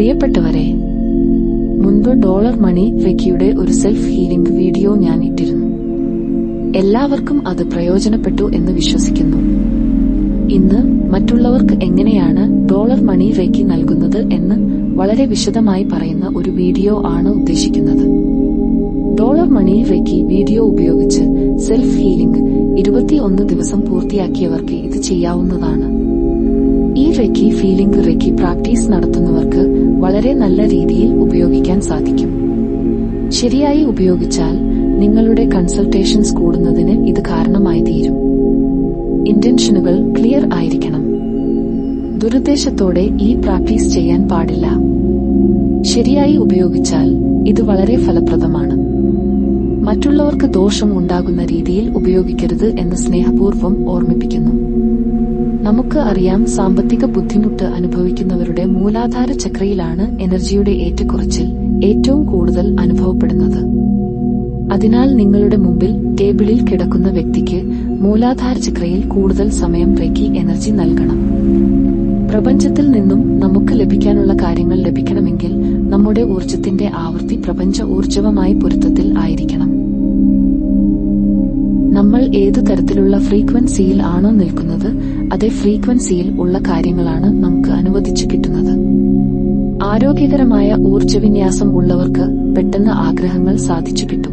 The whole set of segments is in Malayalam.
പ്രിയപ്പെട്ടവരെ മുൻപ് ഡോളർ മണി വെക്കിയുടെ ഒരു സെൽഫ് ഹീലിംഗ് വീഡിയോ ഞാൻ ഇട്ടിരുന്നു. എല്ലാവർക്കും അത് പ്രയോജനപ്പെട്ടു എന്ന് വിശ്വസിക്കുന്നു. ഇന്ന് മറ്റുള്ളവർക്ക് എങ്ങനെയാണ് ഡോളർ മണി വെക്കി നൽകുന്നത് എന്ന് വളരെ വിശദമായി പറയുന്ന ഒരു വീഡിയോ ആണ് ഉദ്ദേശിക്കുന്നത്. ഡോളർ മണി വെക്കി വീഡിയോ ഉപയോഗിച്ച് സെൽഫ് ഹീലിംഗ് ഇരുപത്തിയൊന്ന് ദിവസം പൂർത്തിയാക്കിയവർക്ക് ഇത് ചെയ്യാവുന്നതാണ്. ഈ റെക്കി ഫീലിംഗ് റെക്കി പ്രാക്ടീസ് നടത്തുന്നവർക്ക് വളരെ നല്ല രീതിയിൽ ഉപയോഗിക്കാൻ സാധിക്കും. ശരിയായി ഉപയോഗിച്ചാൽ നിങ്ങളുടെ കൺസൾട്ടേഷൻസ് കൂടുന്നതിന് ഇത് കാരണമായി തീരും. ഇന്റൻഷനുകൾ ക്ലിയർ ആയിരിക്കണം. ദുരുദ്ദേശത്തോടെ ഈ പ്രാക്ടീസ് ചെയ്യാൻ പാടില്ല. ശരിയായി ഉപയോഗിച്ചാൽ ഇത് വളരെ ഫലപ്രദമാണ്. മറ്റുള്ളവർക്ക് ദോഷം ഉണ്ടാകുന്ന രീതിയിൽ ഉപയോഗിക്കരുത് എന്ന് സ്നേഹപൂർവം ഓർമ്മിപ്പിക്കുന്നു. നമുക്ക് അറിയാം സാമ്പത്തിക ബുദ്ധിമുട്ട് അനുഭവിക്കുന്നവരുടെ മൂലാധാര ചക്രയിലാണ് എനർജിയുടെ ഏറ്റക്കുറച്ചിൽ ഏറ്റവും കൂടുതൽ അനുഭവപ്പെടുന്നത്. അതിനാൽ നിങ്ങളുടെ മുമ്പിൽ ടേബിളിൽ കിടക്കുന്ന വ്യക്തിക്ക് മൂലാധാര ചക്രയിൽ കൂടുതൽ സമയം വയ്ക്കി എനർജി നൽകണം. പ്രപഞ്ചത്തിൽ നിന്നും നമുക്ക് ലഭിക്കാനുള്ള കാര്യങ്ങൾ ലഭിക്കണമെങ്കിൽ നമ്മുടെ ഊർജത്തിന്റെ ആവൃത്തി പ്രപഞ്ച ഊർജവമായി പൊരുത്തത്തിൽ ആയിരിക്കണം. നമ്മൾ ഏതു തരത്തിലുള്ള ഫ്രീക്വൻസിയിൽ ആണോ നിൽക്കുന്നത് അതേ ഫ്രീക്വൻസിയിൽ ഉള്ള കാര്യങ്ങളാണ് നമുക്ക് അനുവദിച്ചു കിട്ടുന്നത്. ആരോഗ്യകരമായ ഊർജവിന്യാസം ഉള്ളവർക്ക് പെട്ടെന്ന് ആഗ്രഹങ്ങൾ സാധിച്ചു കിട്ടും.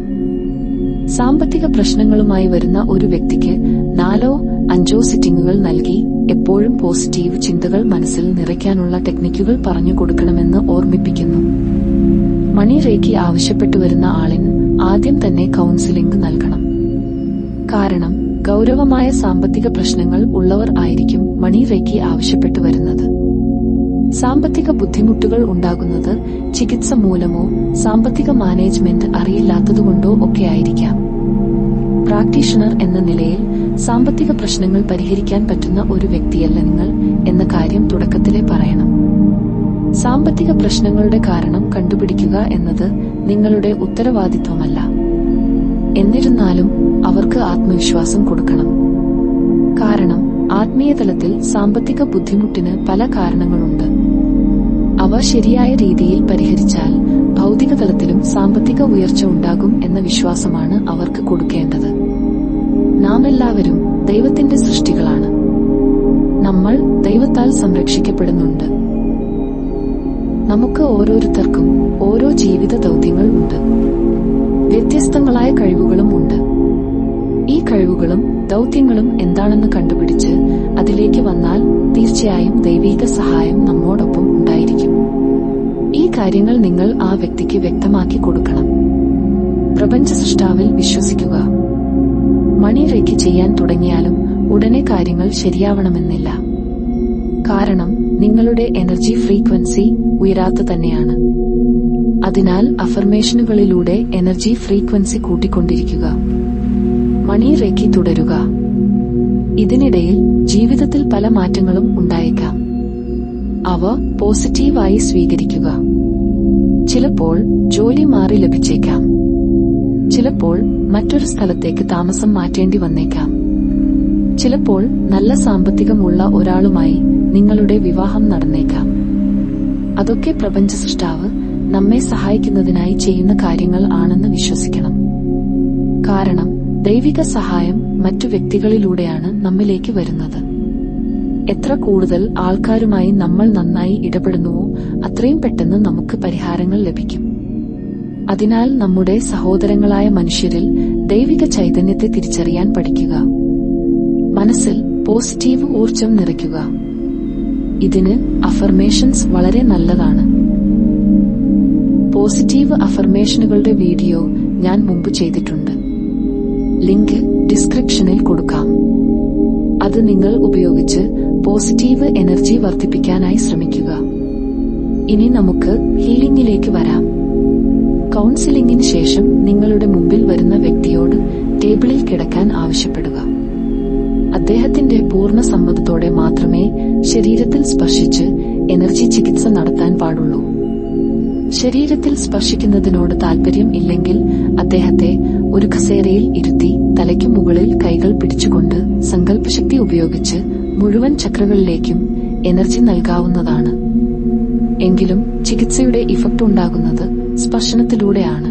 സാമ്പത്തിക പ്രശ്നങ്ങളുമായി വരുന്ന ഒരു വ്യക്തിക്ക് നാലോ അഞ്ചോ സിറ്റിംഗുകൾ നൽകി എപ്പോഴും പോസിറ്റീവ് ചിന്തകൾ മനസ്സിൽ നിറയ്ക്കാനുള്ള ടെക്നിക്കുകൾ പറഞ്ഞു കൊടുക്കണമെന്ന് ഓർമ്മിപ്പിക്കുന്നു. മണി റേക്കി ആവശ്യപ്പെട്ടു വരുന്ന ആളിന് ആദ്യം തന്നെ കൗൺസിലിംഗ് നൽകണം. കാരണം ഗൗരവമായ സാമ്പത്തിക പ്രശ്നങ്ങൾ ഉള്ളവർ ആയിരിക്കും മണി റെക്കി ആവശ്യപ്പെട്ടു വരുന്നത്. സാമ്പത്തിക ബുദ്ധിമുട്ടുകൾ ഉണ്ടാകുന്നത് ചികിത്സ മൂലമോ സാമ്പത്തിക മാനേജ്മെന്റ് അറിയില്ലാത്തതുകൊണ്ടോ ഒക്കെ ആയിരിക്കാം. പ്രാക്ടീഷണർ എന്ന നിലയിൽ സാമ്പത്തിക പ്രശ്നങ്ങൾ പരിഹരിക്കാൻ പറ്റുന്ന ഒരു വ്യക്തിയല്ല നിങ്ങൾ എന്ന കാര്യം തുടക്കത്തിലെ പറയണം. സാമ്പത്തിക പ്രശ്നങ്ങളുടെ കാരണം കണ്ടുപിടിക്കുക എന്നത് നിങ്ങളുടെ ഉത്തരവാദിത്വമല്ല. എന്നിരുന്നാലും അവർക്ക് ആത്മവിശ്വാസം കൊടുക്കണം. കാരണം ആത്മീയതലത്തിൽ സാമ്പത്തിക ബുദ്ധിമുട്ടിന് പല കാരണങ്ങളുണ്ട്. അവ ശരിയായ രീതിയിൽ പരിഹരിച്ചാൽ ഭൗതിക തലത്തിലും സാമ്പത്തിക ഉയർച്ച ഉണ്ടാകും എന്ന വിശ്വാസമാണ് അവർക്ക് കൊടുക്കേണ്ടത്. നാം എല്ലാവരും ദൈവത്തിന്റെ സൃഷ്ടികളാണ്. നമ്മൾ ദൈവത്താൽ സംരക്ഷിക്കപ്പെടുന്നുണ്ട്. നമുക്ക് ഓരോരുത്തർക്കും ഓരോ ജീവിത ദൗത്യങ്ങൾ ഉണ്ട്. ദൗത്യങ്ങളും എന്താണെന്ന് കണ്ടുപിടിച്ച് അതിലേക്ക് വന്നാൽ തീർച്ചയായും ദൈവീക സഹായം നമ്മോടൊപ്പം ഉണ്ടായിരിക്കും. ഈ കാര്യങ്ങൾ നിങ്ങൾ ആ വ്യക്തിക്ക് വ്യക്തമാക്കി കൊടുക്കണം. പ്രപഞ്ച സൃഷ്ടാവിൽ വിശ്വസിക്കുക. മണി റേക്ക് ചെയ്യാൻ തുടങ്ങിയാലും ഉടനെ കാര്യങ്ങൾ ശരിയാവണമെന്നില്ല. കാരണം നിങ്ങളുടെ എനർജി ഫ്രീക്വൻസി ഉയരാത്ത തന്നെയാണ്. അതിനാൽ അഫർമേഷനുകളിലൂടെ എനർജി ഫ്രീക്വൻസി കൂട്ടിക്കൊണ്ടിരിക്കുക. മണി തുടരുക. ഇതിനിടയിൽ ജീവിതത്തിൽ പല മാറ്റങ്ങളും ഉണ്ടായേക്കാം. അവ പോസിറ്റീവായി സ്വീകരിക്കുക. ചിലപ്പോൾ ജോലി മാറി ലഭിച്ചേക്കാം. ചിലപ്പോൾ മറ്റൊരു സ്ഥലത്തേക്ക് താമസം മാറ്റേണ്ടി വന്നേക്കാം. ചിലപ്പോൾ നല്ല സാമ്പത്തികമുള്ള ഒരാളുമായി നിങ്ങളുടെ വിവാഹം നടന്നേക്കാം. അതൊക്കെ പ്രപഞ്ച സൃഷ്ടാവ് നമ്മെ സഹായിക്കുന്നതിനായി ചെയ്യുന്ന കാര്യങ്ങൾ ആണെന്ന് വിശ്വസിക്കണം. കാരണം ദൈവിക സഹായം മറ്റു വ്യക്തികളിലൂടെയാണ് നമ്മിലേക്ക് വരുന്നത്. എത്ര കൂടുതൽ ആൾക്കാരുമായി നമ്മൾ നന്നായി ഇടപെടുന്നുവോ അത്രയും പെട്ടെന്ന് നമുക്ക് പരിഹാരങ്ങൾ ലഭിക്കും. അതിനാൽ നമ്മുടെ സഹോദരങ്ങളായ മനുഷ്യരിൽ ദൈവിക ചൈതന്യത്തെ തിരിച്ചറിയാൻ പഠിക്കുക. മനസ്സിൽ പോസിറ്റീവ് ഊർജം നിറയ്ക്കുക. ഇതിന് അഫർമേഷൻസ് വളരെ നല്ലതാണ്. പോസിറ്റീവ് അഫർമേഷനുകളുടെ വീഡിയോ ഞാൻ മുമ്പ് ചെയ്തിട്ടുണ്ട്. ലിങ്ക് ഡിസ്ക്രിപ്ഷനിൽ കൊടുക്കാം. അത് നിങ്ങൾ ഉപയോഗിച്ച് പോസിറ്റീവ് എനർജി വർദ്ധിപ്പിക്കാനായി ശ്രമിക്കുക. ഇനി നമുക്ക് ഹീലിംഗിലേക്ക് വരാം. കൗൺസിലിംഗിന് ശേഷം നിങ്ങളുടെ മുമ്പിൽ വരുന്ന വ്യക്തിയോട് ടേബിളിൽ കിടക്കാൻ ആവശ്യപ്പെടുക. അദ്ദേഹത്തിന്റെ പൂർണ സമ്മതത്തോടെ മാത്രമേ ശരീരത്തിൽ സ്പർശിച്ച് എനർജി ചികിത്സ നടത്താൻ പാടുള്ളൂ. ശരീരത്തിൽ സ്പർശിക്കുന്നതിനോട് താൽപര്യം ഇല്ലെങ്കിൽ അദ്ദേഹത്തെ ഒരു കസേരയിൽ ഇരുത്തി തലയ്ക്കു മുകളിൽ കൈകൾ പിടിച്ചുകൊണ്ട് സങ്കല്പശക്തി ഉപയോഗിച്ച് മുഴുവൻ ചക്രകളിലേക്കും എനർജി നൽകാവുന്നതാണ്. എങ്കിലും ചികിത്സയുടെ ഇഫക്റ്റ് ഉണ്ടാകുന്നത് സ്പർശനത്തിലൂടെയാണ്.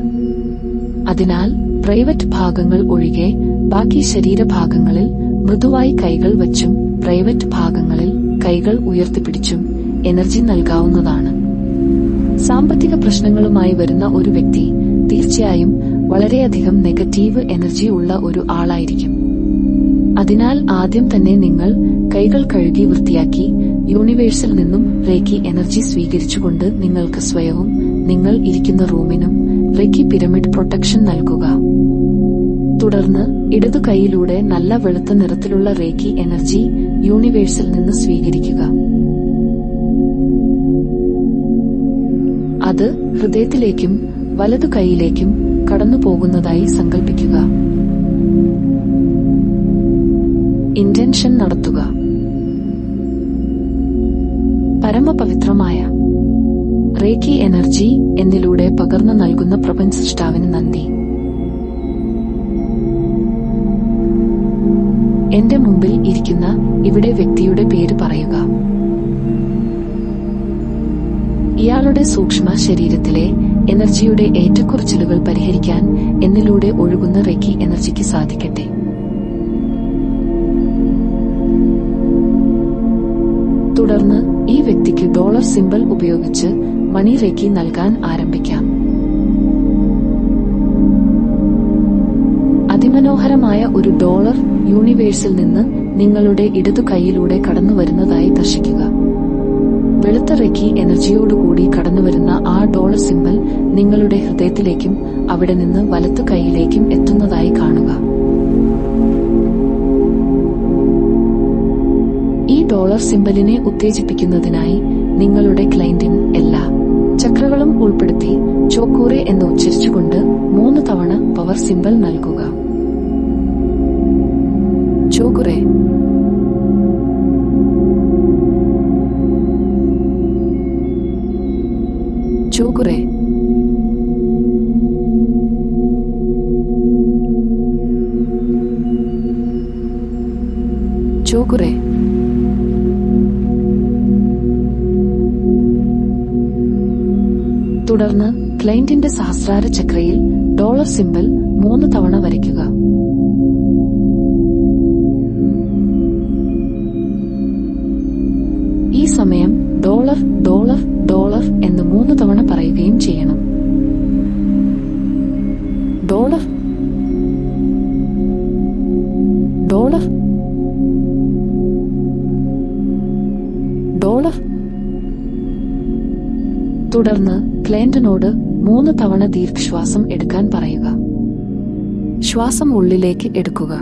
അതിനാൽ പ്രൈവറ്റ് ഭാഗങ്ങൾ ഒഴികെ ബാക്കി ശരീരഭാഗങ്ങളിൽ മൃദുവായി കൈകൾ വച്ചും പ്രൈവറ്റ് ഭാഗങ്ങളിൽ കൈകൾ ഉയർത്തിപ്പിടിച്ചും എനർജി നൽകാവുന്നതാണ്. സാമ്പത്തിക പ്രശ്നങ്ങളുമായി വരുന്ന ഒരു വ്യക്തി തീർച്ചയായും വളരെയധികം നെഗറ്റീവ് എനർജി ഉള്ള ഒരു ആളായിരിക്കും. അതിനാൽ ആദ്യം തന്നെ നിങ്ങൾ കൈകൾ കഴുകി വൃത്തിയാക്കി യൂണിവേഴ്സിൽ നിന്നും റേക്കി എനർജി സ്വീകരിച്ചുകൊണ്ട് നിങ്ങൾക്ക് സ്വയവും നിങ്ങൾ ഇരിക്കുന്ന റൂമിനും റേക്കി പിരമിഡ് പ്രൊട്ടക്ഷൻ നൽകുക. തുടർന്ന് ഇടതു കൈയിലൂടെ നല്ല വെളുത്ത നിറത്തിലുള്ള റേക്കി എനർജി യൂണിവേഴ്സിൽ നിന്ന് സ്വീകരിക്കുക. അത് ഹൃദയത്തിലേക്കും വലതു കൈയിലേക്കും കടന്നു പോകുന്നതായി സങ്കല്പിക്കുക ഇന്റൻഷൻ നടത്തുക. പരമപവിത്രമായ റേക്കി എനർജി എന്നിലൂടെ പകർന്നു നൽകുന്ന പ്രപഞ്ച സൃഷ്ടാവിന് നന്ദി. എന്റെ മുമ്പിൽ ഇരിക്കുന്ന ഇവിടെ വ്യക്തിയുടെ പേര് പറയുക. ഇയാളുടെ സൂക്ഷ്മ ശരീരത്തിലെ എനർജിയുടെ ഏറ്റക്കുറച്ചിലുകൾ പരിഹരിക്കാൻ എന്നിലൂടെ ഒഴുകുന്ന റെക്കി എനർജിക്ക് സാധിക്കട്ടെ. തുടർന്ന് ഈ വ്യക്തിക്ക് ഡോളർ സിമ്പൽ ഉപയോഗിച്ച് മണി റെക്കി നൽകാൻ ആരംഭിക്കാം. അതിമനോഹരമായ ഒരു ഡോളർ യൂണിവേഴ്സിൽ നിന്ന് നിങ്ങളുടെ ഇടതു കൈയിലൂടെ കടന്നു വരുന്നതായി ദർശിക്കുക. വെളുത്ത റെക്കി എനർജിയോടുകൂടി കടന്നുവരുന്ന ആ ഡോളർ സിമ്പൽ നിങ്ങളുടെ ഹൃദയത്തിലേക്കും അവിടെ നിന്ന് വലത്തു കൈയിലേക്കും എത്തുന്നതായി കാണുക. ഈ ഡോളർ സിമ്പലിനെ ഉത്തേജിപ്പിക്കുന്നതിനായി നിങ്ങളുടെ ക്ലൈന്റിൻ എല്ലാ ചക്രകളും ഉൾപ്പെടുത്തി ചോക്കൂറെ എന്ന് ഉച്ചരിച്ചുകൊണ്ട് മൂന്ന് തവണ പവർ സിമ്പൽ നൽകുക. ചോകുറെ ചോകുറെ ചോക്കുറേ തുടർന്ന് ക്ലൈന്റിന്റെ സഹസ്രാര ചക്രയിൽ ഡോളർ സിമ്പിൾ മൂന്ന് തവണ വരയ്ക്കുക. ഡോളർ? ഡോളർ? തുടർന്ന് ക്ലയന്റിനോട് മൂന്ന് തവണ ദീർഘശ്വാസം എടുക്കാൻ പറയുക. ശ്വാസം ഉള്ളിലേക്ക് എടുക്കുക.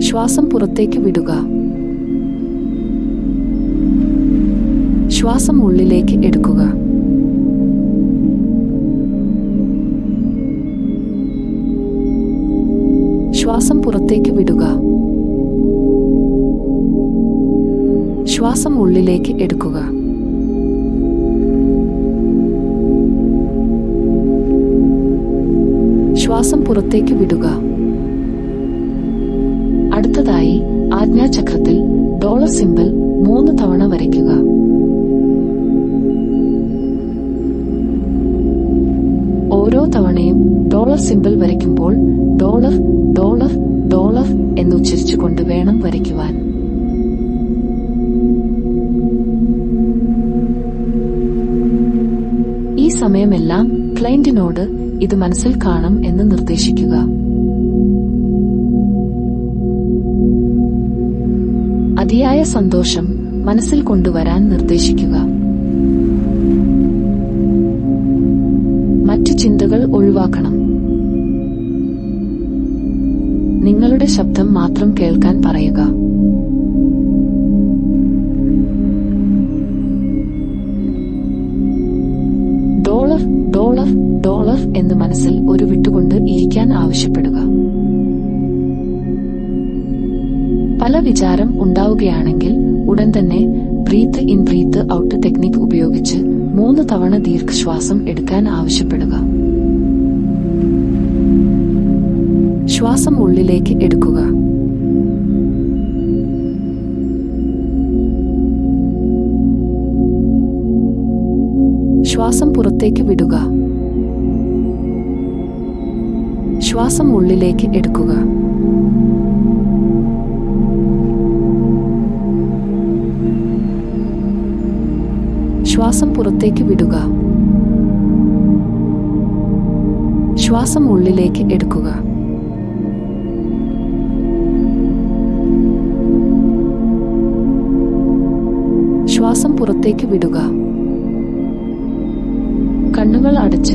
ശ്വാസം പുറത്തേക്ക് വിടുക. ശ്വാസം ഉള്ളിലേക്ക് എടുക്കുക. ശ്വാസം പുറത്തേക്ക് വിടുക. ശ്വാസം ഉള്ളിലേക്ക് എടുക്കുക. ശ്വാസം പുറത്തേക്ക് വിടുക. അടുത്തതായി ആജ്ഞാചക്രത്തിൽ ഡോളർ സിമ്പിൾ മൂന്ന് തവണ വരയ്ക്കുക. ഓരോ തവണയും ഡോളർ സിമ്പിൾ വരയ്ക്കുമ്പോൾ ഡോളർ ഡോളർ ഡോളർ എന്ന് ഉച്ചരിച്ചുകൊണ്ട് വേണം വരയ്ക്കുവാൻ. ഈ സമയമെല്ലാം ക്ലയന്റിനോട് ഇത് മനസ്സിൽ കാണും എന്ന് നിർദ്ദേശിക്കുക. അതിയായ സന്തോഷം മനസ്സിൽ കൊണ്ടുവരാൻ നിർദ്ദേശിക്കുക. മറ്റു ചിന്തകൾ ഒഴിവാക്കണം. നിങ്ങളുടെ ശബ്ദം മാത്രം കേൾക്കാൻ പറയുക. ഡോളർ ഡോളർ ഡോളർ എന്ന് മനസ്സിൽ ഒരു വിട്ടുകൊണ്ട് ഇരിക്കാൻ ആവശ്യപ്പെടുക. പല വിചാരം ഉണ്ടാവുകയാണെങ്കിൽ ഉടൻ തന്നെ breath in breath out technique ഉപയോഗിച്ച് മൂന്ന് തവണ ദീർഘശ്വാസം എടുക്കാൻ ആവശ്യപ്പെടുക. ശ്വാസം ഉള്ളിലേക്ക് എടുക്കുക. ശ്വാസം പുറത്തേക്ക് വിടുക. ശ്വാസം ഉള്ളിലേക്ക് എടുക്കുക. ശ്വാസം പുറത്തേക്ക് വിടുക. ശ്വാസം ഉള്ളിലേക്ക് എടുക്കുക. ശ്വാസം പുറത്തേക്ക് വിടുക. കണ്ണുകൾ അടച്ച്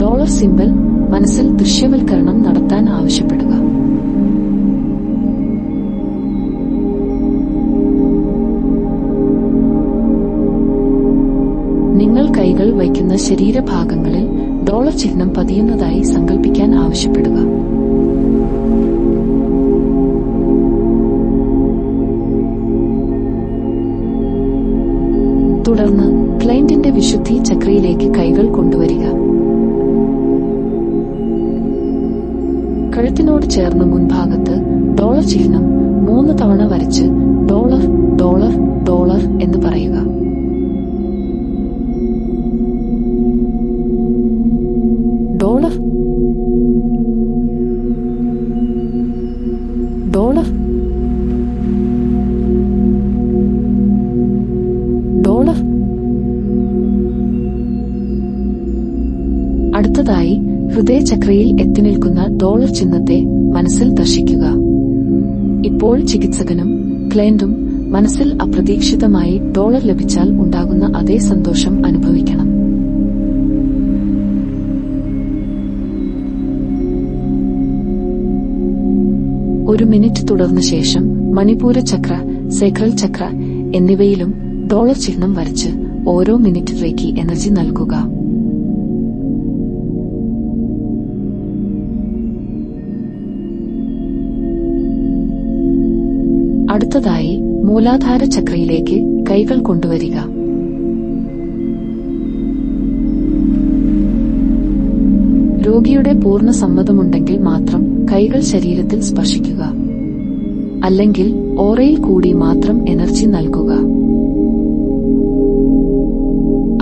ഡോളർ സിമ്പിൾ മനസ്സിൽ ദൃശ്യവൽക്കരണം നടത്താൻ ആവശ്യപ്പെടുക. നിങ്ങൾ കൈകൾ വയ്ക്കുന്ന ശരീരഭാഗങ്ങളിൽ ഡോളർ ചിഹ്നം പതിയുന്നതായി സങ്കല്പിക്കാൻ ആവശ്യപ്പെടുക. വിശുദ്ധി ചക്രയിലേക്ക് കൈകൾ കൊണ്ടുവരിക. കഴുത്തിനോട് ചേർന്ന് മുൻഭാഗത്ത് ഡോളർ ചിഹ്നം മൂന്ന് തവണ വരച്ച് ഡോളർ ഡോളർ ഡോളർ എന്ന് പറയുക. ഡോളർ ചിഹ്നത്തെ മനസ്സിൽ ദർശിക്കുക. ഇപ്പോൾ ചികിത്സകനും ക്ലയന്റും മനസ്സിൽ അപ്രതീക്ഷിതമായി ഡോളർ ലഭിച്ചാൽ ഉണ്ടാകുന്ന അതേ സന്തോഷം അനുഭവിക്കണം. ഒരു മിനിറ്റ് തുടർന്ന ശേഷം മണിപൂര ചക്ര സേക്രൽ ചക്ര എന്നിവയിലും ഡോളർ ചിഹ്നം വരച്ച് ഓരോ മിനിറ്റിലേക്ക് എനർജി നൽകുക. അടുത്തതായി മൂലാധാര ചക്രയിലേക്ക് കൈകൾ കൊണ്ടുവരിക. രോഗിയുടെ പൂർണ സമ്മതമുണ്ടെങ്കിൽ മാത്രം കൈകൾ ശരീരത്തിൽ സ്പർശിക്കുക. അല്ലെങ്കിൽ ഓറയിൽ കൂടി മാത്രം എനർജി നൽകുക.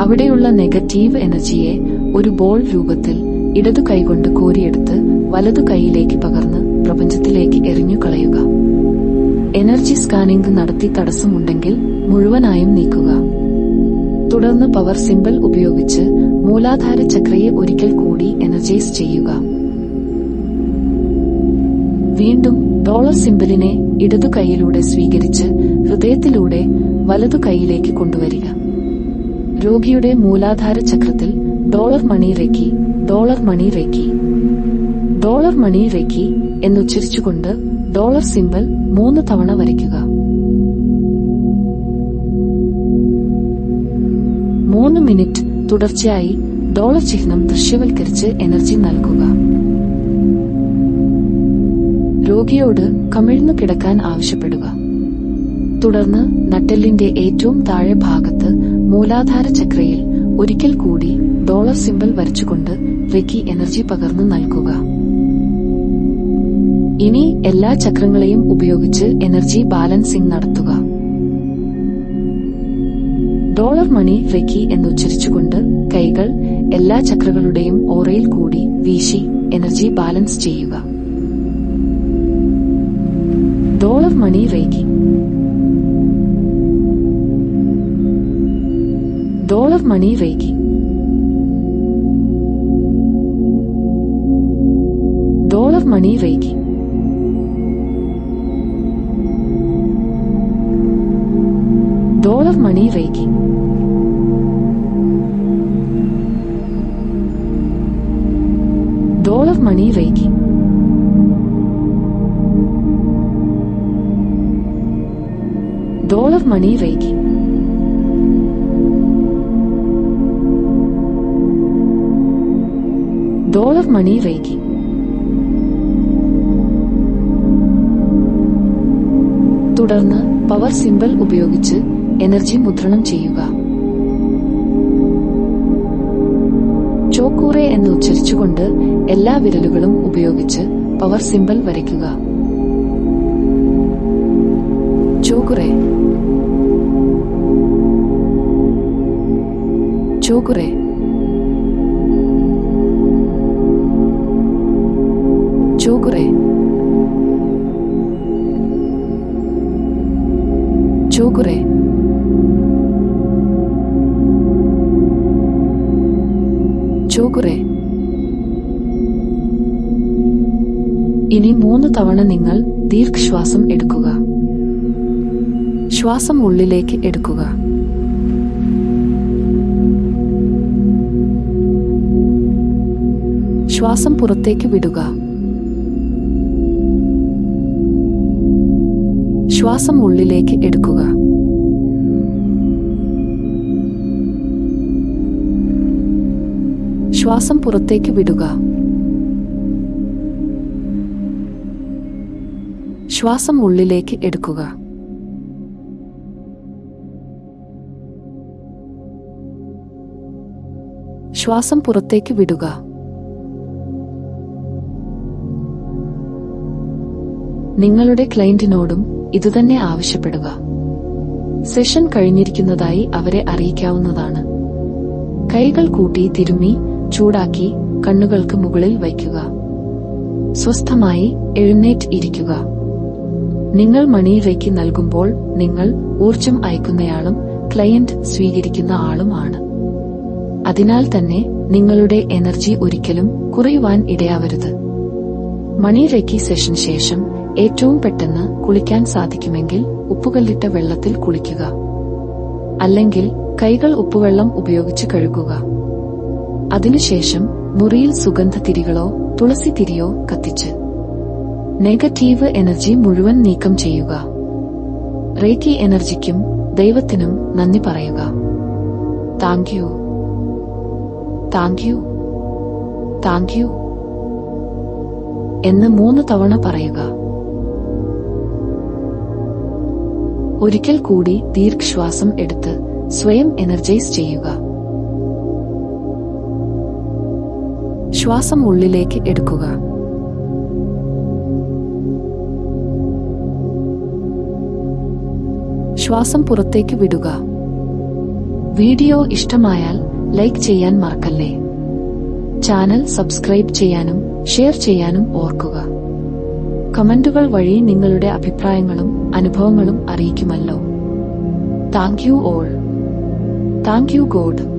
അവിടെയുള്ള നെഗറ്റീവ് എനർജിയെ ഒരു ബോൾ രൂപത്തിൽ ഇടതു കൈകൊണ്ട് കോരിയെടുത്ത് വലതു കൈയിലേക്ക് പകർന്ന് പ്രപഞ്ചത്തിലേക്ക് എറിഞ്ഞു കളയുക എനർജി സ്കാനിംഗ് നടത്തി തടസ്സമുണ്ടെങ്കിൽ മുഴുവനായും നീക്കുക. തുടർന്ന് പവർ സിമ്പിൾ ഉപയോഗിച്ച് മൂലാധാര ചക്രയെ ഒരിക്കൽ കൂടി എനർജൈസ് ചെയ്യുക. വീണ്ടും ഡോളർ സിമ്പിളിനെ ഇടതു കൈയിലൂടെ സ്വീകരിച്ച് ഹൃദയത്തിലൂടെ വലതു കൈയിലേക്ക് കൊണ്ടുവരിക. രോഗിയുടെ മൂലാധാര ചക്രത്തിൽ dollar money reiki dollar money reiki dollar money reiki എന്നുച്ചരിച്ചുകൊണ്ട് dollar symbol മൂന്ന് തവണ വരയ്ക്കുക. മൂന്ന് മിനിറ്റ് തുടർച്ചയായി ഡോളർ ചിഹ്നം ദൃശ്യവൽക്കരിച്ച് എനർജി നൽകുക. രോഗിയോട് കമിഴ്ന്നു കിടക്കാൻ ആവശ്യപ്പെടുക. തുടർന്ന് നട്ടെല്ലിന്റെ ഏറ്റവും താഴെ ഭാഗത്ത് മൂലാധാര ചക്രയിൽ ഒരിക്കൽ കൂടി ഡോളർ സിംബൽ വരച്ചുകൊണ്ട് റിക്കി എനർജി പകർന്നു നൽകുക. ഇനി എല്ലാ ചക്രങ്ങളെയും ഉപയോഗിച്ച് എനർജി ബാലൻസിംഗ് നടത്തുക. ഡോളർ മണി റെക്കി എന്നുച്ചരിച്ചുകൊണ്ട് കൈകൾ എല്ലാ ചക്രകളുടെയും ഓറയിൽ കൂടി വീശി എനർജി ബാലൻസ് ചെയ്യുക. Dollar money reiki dollar money reiki dollar money reiki dollar money reiki dollar money reiki dollar money reiki dollar money reiki തുടർന്ന് പവർ സിമ്പിൾ ഉപയോഗിച്ച് എനർജി മുദ്രണം ചെയ്യുക. ചോക്കൂറെ എന്ന് ഉച്ചരിച്ചുകൊണ്ട് എല്ലാ വിരലുകളും ഉപയോഗിച്ച് പവർ സിമ്പിൾ വരയ്ക്കുക. ചോക്കുറെ. ചോക്കുറെ. ചോക്കുറെ. ചോക്കുറെ. ചോകുറെ ഇനി മൂന്ന് തവണ നിങ്ങൾ ദീർഘശ്വാസം എടുക്കുക. ശ്വാസം ഉള്ളിലേക്ക് എടുക്കുക. ശ്വാസം പുറത്തേക്ക് വിടുക. ശ്വാസം ഉള്ളിലേക്ക് എടുക്കുക. ശ്വാസം പുറത്തേക്ക് വിടുക. ശ്വാസം ഉള്ളിലേക്ക് എടുക്കുക. ശ്വാസം പുറത്തേക്ക് വിടുക. നിങ്ങളുടെ ക്ലയന്റിനോടും ഇതുതന്നെ ആവശ്യപ്പെടുക. സെഷൻ കഴിഞ്ഞിരിക്കുന്നതായി അവരെ അറിയിക്കാവുന്നതാണ്. കൈകൾ കൂട്ടി തിരുമ്മി ചൂടാക്കി കണ്ണുകൾക്ക് മുകളിൽ വയ്ക്കുക. സ്വസ്ഥമായി എഴുന്നേറ്റ് ഇരിക്കുക. നിങ്ങൾ മണിയിലേക്ക് നൽകുമ്പോൾ നിങ്ങൾ ഊർജം അയക്കുന്നയാളും ക്ലയന്റ് സ്വീകരിക്കുന്ന ആളുമാണ് അതിനാൽ തന്നെ നിങ്ങളുടെ എനർജി ഒരിക്കലും കുറയുവാൻ ഇടയാവരുത്. മണി റെക്കി സെഷൻ ശേഷം ഏറ്റവും പെട്ടെന്ന് കുളിക്കാൻ സാധിക്കുമെങ്കിൽ ഉപ്പുകല്ലിട്ട വെള്ളത്തിൽ കുളിക്കുക. അല്ലെങ്കിൽ കൈകൾ ഉപ്പുവെള്ളം ഉപയോഗിച്ച് കഴുകുക. അതിനുശേഷം മുറിയിൽ സുഗന്ധതിരികളോ തുളസി തിരിയോ കത്തിച്ച് നെഗറ്റീവ് എനർജി മുഴുവൻ നീക്കം ചെയ്യുക. റേക്കി എനർജിക്കും ദൈവത്തിനും നന്ദി പറയുക. Thank you. Thank you. Thank you. എന്ന് മൂന്ന് തവണ പറയുക. ഒരിക്കൽ കൂടി ദീർഘശ്വാസം എടുത്ത് സ്വയം എനർജൈസ് ചെയ്യുക. ശ്വാസം ഉള്ളിലേക്ക് എടുക്കുക. ശ്വാസം പുറത്തേക്ക് വിടുക. വീഡിയോ ഇഷ്ടമായാൽ ലൈക്ക് ചെയ്യാൻ മറക്കല്ലേ? ചാനൽ സബ്സ്ക്രൈബ് ചെയ്യാനും ഷെയർ ചെയ്യാനും ഓർക്കുക. കമന്റുകൾ വഴി നിങ്ങളുടെ അഭിപ്രായങ്ങളും അനുഭവങ്ങളും അറിയിക്കുമല്ലോ. Thank you all. Thank you God.